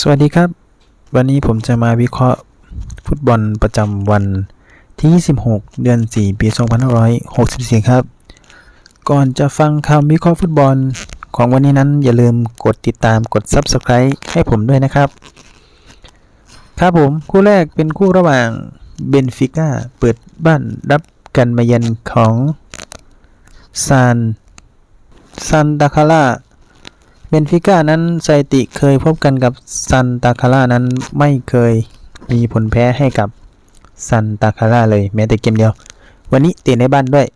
สวัสดีครับ วันนี้ผมจะมาวิเคราะห์ฟุตบอลประจำวันที่ 26 เดือน 4 ปี 2564 ครับ ก่อนจะฟังคำวิเคราะห์ฟุตบอลของวันนี้นั้นอย่าลืมกดติดตามกด Subscribe ให้ผมด้วยนะครับ ครับผมคู่แรกเป็นคู่ระหว่างเบนฟิก้าเปิดบ้านรับกันมาเยือนของซานซานตาคาร่า เบนฟิก้านั้นสถิติเคยพบกันกับซันตาคาร่านั้นไม่เคยมีผลแพ้ให้กับซันตาคาร่าเลยแม้แต่เกมเดียว วันนี้เตะในบ้านด้วย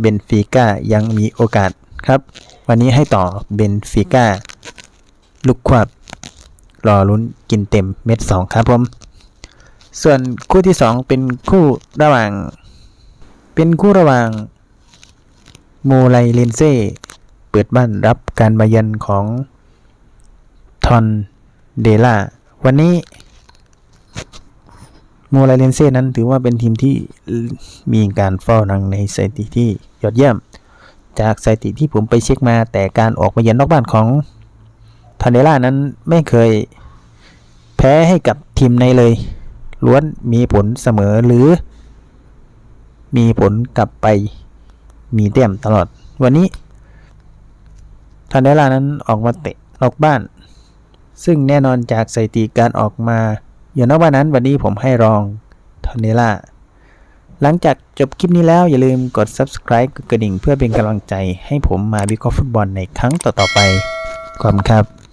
เบนฟิก้ายังมีโอกาสครับ วันนี้ให้ต่อเบนฟิก้าลูกควบรอลุ้นกินเต็มเม็ดสองครับผม ส่วนคู่ที่สองเป็นคู่ระหว่าง เป็นคู่ระหว่างโมไลเลนเซ่ ปิดบ้านรับการมาเยือนของทอนเดล่าวันนี้โมไลเลนเซ่นั้นถือว่าเป็นทีมที่มีการเฝ้านังในสถิติที่ยอดเยี่ยม จากสถิติที่ผมไปเช็คมาแต่การออกมาเยือนนอกบ้านของทอนเดล่านั้นไม่เคยแพ้ให้กับทีมในเลย ล้วนมีผลเสมอหรือ มีผลกลับไปมีแต้มตลอดวันนี้ ทันเดล่านั้นออกมาเตะนอกบ้าน ซึ่งแน่นอนจากสถิติการออกมาอยู่นอกบ้านนั้นวันนี้ผมให้รองทันเดล่าหลังจากจบคลิปนี้แล้วอย่าลืมกด subscribe กดกระดิ่งเพื่อเป็นกำลังใจให้ผมมาวิเคราะห์ฟุตบอลในครั้งต่อๆไปขอบคุณครับ